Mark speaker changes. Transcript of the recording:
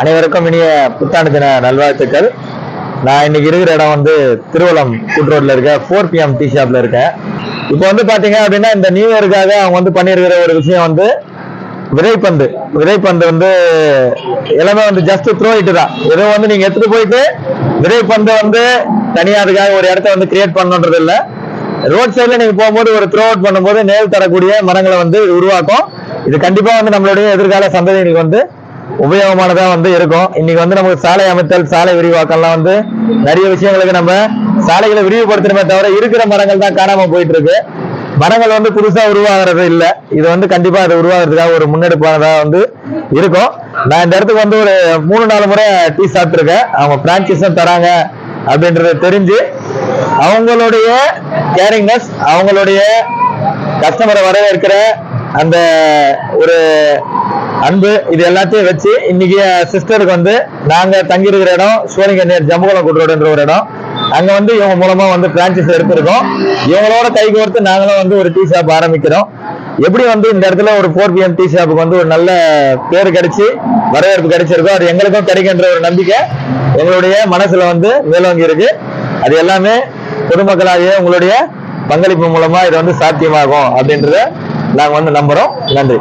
Speaker 1: அனைவருக்கும் இனிய புத்தாண்டு தின நல்வாழ்த்துக்கள். நான் இன்னைக்கு இருக்கிற இடம் வந்து திருவள்ளம் கூட் ரோட்ல இருக்க ஃபோர் பிஎம் டீ ஷாப்ல இருக்கேன். இப்போ வந்து பாத்தீங்க அப்படின்னா இந்த நியூ இயருக்காக அவங்க வந்து பண்ணியிருக்கிற ஒரு விஷயம் வந்து விதைப்பந்து. விதைப்பந்து வந்து எல்லாமே வந்து ஜஸ்ட் த்ரோ இட்டு தான். ஏதோ வந்து நீங்க எடுத்துட்டு போயிட்டு விதைப்பந்து வந்து தனியா அதுக்காக ஒரு இடத்த வந்து கிரியேட் பண்ணுன்றது இல்ல. ரோட் சைட்ல நீங்க போகும்போது ஒரு த்ரோ அவுட் பண்ணும்போது நேல் தரக்கூடிய மரங்களை வந்து உருவாக்கும். இது கண்டிப்பா வந்து நம்மளுடைய எதிர்கால சந்ததிகளுக்கு வந்து உபயோகமானதா வந்து இருக்கும். இன்னைக்கு வந்து நமக்கு சாலை அமைத்தல் சாலை விரிவாக்கம்லாம் வந்து நிறைய விஷயங்களுக்கு நம்ம சாலைகளை விரிவுபடுத்தணுமே தவிர இருக்கிற மரங்கள் தான் காணாம போயிட்டு இருக்கு மரங்கள் வந்து புதுசா உருவாகிறது இல்ல. இது வந்து கண்டிப்பா அது உருவாகிறதுக்காக ஒரு முன்னெடுப்பானதா வந்து இருக்கும். நான் இந்த இடத்துக்கு வந்து ஒரு மூணு நாலு முறை டீ சாப்பிட்டுருக்கேன். அவங்க பிரான்ச்சைஸும் தராங்க அப்படின்றத தெரிஞ்சு அவங்களுடைய கேரிங்னஸ் அவங்களுடைய கஸ்டமரை வரவேற்கிற அந்த ஒரு அன்பு இது எல்லாத்தையும் வச்சு இன்னைக்கு சிஸ்டருக்கு வந்து நாங்க தங்கி இருக்கிற இடம் சோழிங்கர் ஜம்புகுளம் குற்றோடுன்ற ஒரு இடம். அங்க வந்து இவங்க மூலமா வந்து பிரான்ச்சஸ் எடுத்திருக்கோம். இவங்களோட கை கோர்த்து நாங்களும் வந்து ஒரு டீ ஷாப் ஆரம்பிக்கிறோம். எப்படி வந்து இந்த இடத்துல ஒரு ஃபோர் பிஎம் டீ ஷாப்புக்கு வந்து ஒரு நல்ல பேர் கிடைச்சி வரவேற்பு கிடைச்சிருக்கோ அது எங்களுக்கும் கிடைக்கின்ற ஒரு நம்பிக்கை எங்களுடைய மனசுல வந்து மேலோங்கி இருக்கு. அது எல்லாமே பொதுமக்களாகிய உங்களுடைய பங்களிப்பு மூலமா இது வந்து சாத்தியமாகும் அப்படின்றத நாங்க வந்து நம்புறோம். நன்றி.